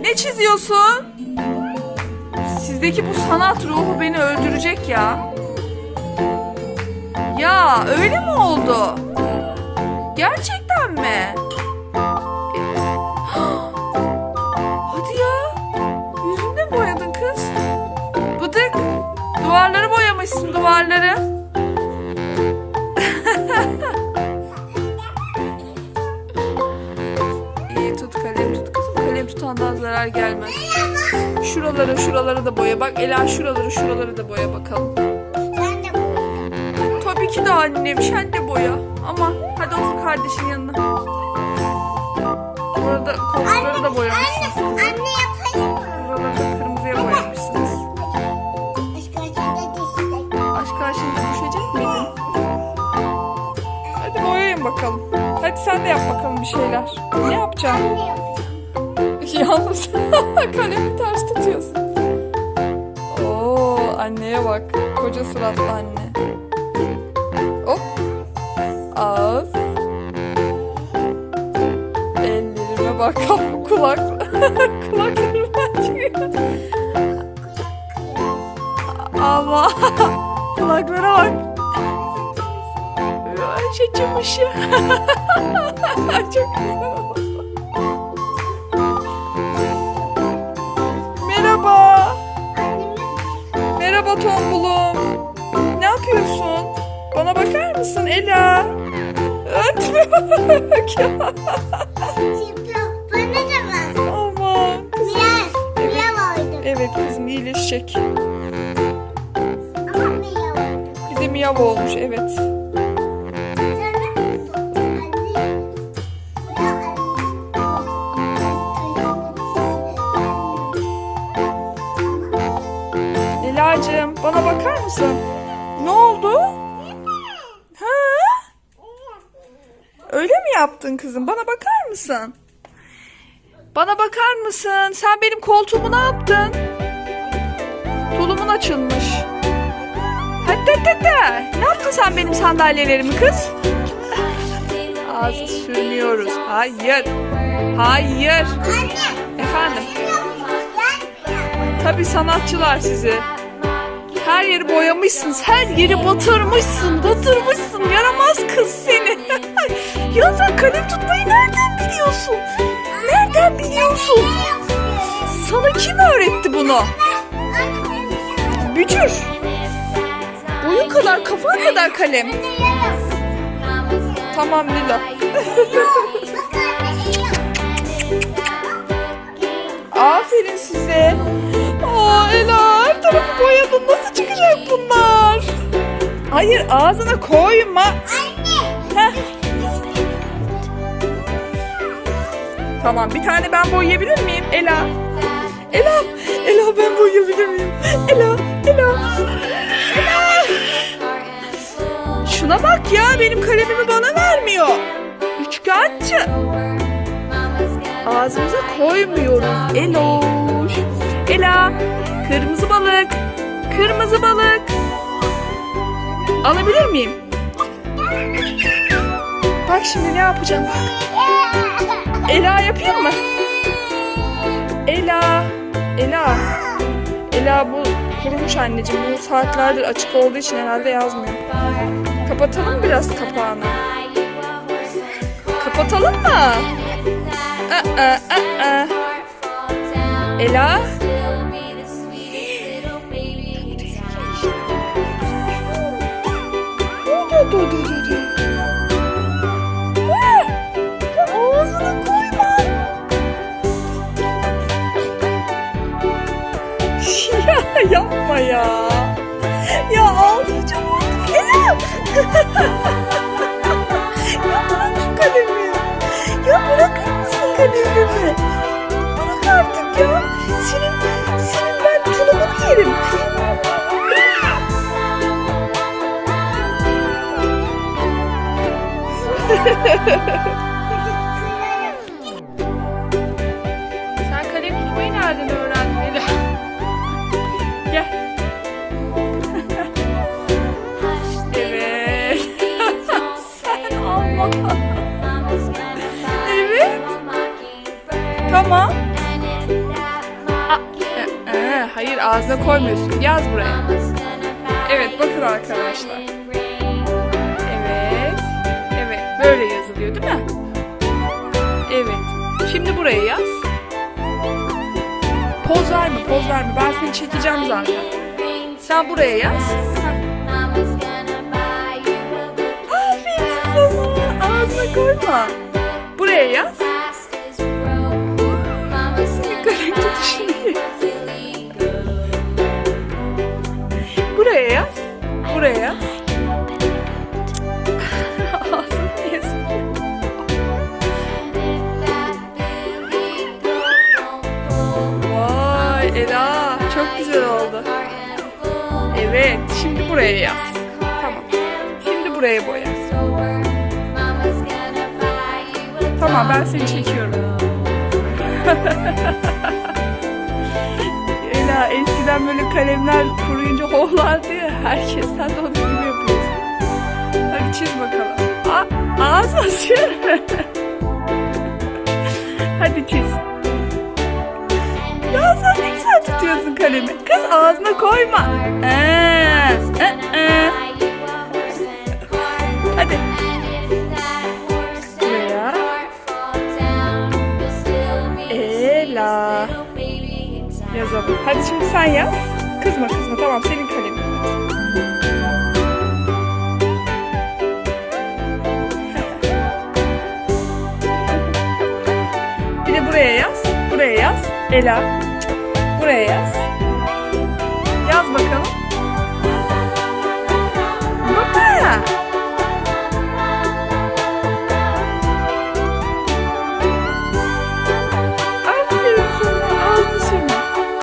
Ne çiziyorsun? Sizdeki bu sanat ruhu beni öldürecek ya. Ya öyle mi oldu? Gerçekten mi? Tutandan zarar gelmez. Şuraları şuraları da boya. Bak Ela şuraları şuraları da boya bakalım. Tabii ki de annem sen de boya. Ama hadi otur kardeşin yanına. Burada koltukları da boyamışsınız. Anne, anne yapayım mı? Buraları kırmızıya boyamışsınız. Başka açıda düşecek. Aşk karşında düşecek miydin? Hadi boyayın bakalım. Hadi sen de yap bakalım bir şeyler. Ne yapacaksın? Anne yapayım. Yalnız kalemi ters tutuyorsun. Oo anneye bak. Koca suratlı anne. Hop. Ağız. Ellerime bak. Kulak. Kulaklarıma çıkıyor. Allah. Kulaklara bak. Şaşırmışım. Çok güzel mısın Ela? Ötme bak ya. Bana da bak. Aman. Miyav. Miyav oydum. Evet kızım iyileşecek. Ama miyav oydum. Bir de miyav olmuş evet. Yaptın kızım? Bana bakar mısın? Bana bakar mısın? Sen benim koltuğumu ne yaptın? Tulumun açılmış. Hatta hatta. Ne yaptın sen benim sandalyelerimi kız? Ağzı sürmüyoruz. Hayır. Hayır. Efendim. Gel. Tabii sanatçılar sizi. Her yeri boyamışsın, her yeri batırmışsın, batırmışsın. Bunu? Bücür. Boyun kadar, kafan kadar kalem. Tamam Lila. Aferin size. Aa Ela her tarafı boyadın. Nasıl çıkacak bunlar? Hayır ağzına koyma. Heh. Tamam bir tane ben boyayabilir miyim? Ela. Ela. Ela ben boyayabilir miyim? Ela. Ela. Ela. Şuna bak ya benim kalemimi bana vermiyor. Üçkağıtçı. Ağzımıza koymuyoruz. Eloş. Ela. Kırmızı balık. Kırmızı balık. Alabilir miyim? Bak şimdi ne yapacağım bak. Ela yapayım mı? Kurumuş anneciğim. Bu saatlerdir açık olduğu için herhalde yazmıyor. Kapatalım biraz kapağını. Kapatalım mı? Aa, aa, aa. Ela. Dur dur dur Ela. ya bırakır mısın kalemimi? Bırak artık ya. Senin, senin ben tulumunu yerim. Sen ağzına koymuyorsun. Yaz buraya. Evet bakın arkadaşlar. Evet. Evet böyle yazılıyor değil mi? Evet. Şimdi buraya yaz. Poz verme poz verme. Ben seni çekeceğim zaten. Sen buraya yaz. Aferin sana. Ağzına koyma. Buraya yaz. Güzel oldu. Evet şimdi buraya yaz. Tamam. Şimdi buraya boya. Tamam ben seni çekiyorum. Ela eskiden böyle kalemler kuruyunca hohlardı ya. Herkes sen de onun gibi yapıyorsun. Hadi çiz bakalım. Aa, ağzına sür. Hadi çiz. Ya sen ne güzel tutuyorsun kalemi. Kız ağzına koyma. Ee, ee, ee. Hadi. Buraya. Ela. Yazalım. Hadi şimdi sen yaz. Kızma kızma tamam senin kalemin. Ela.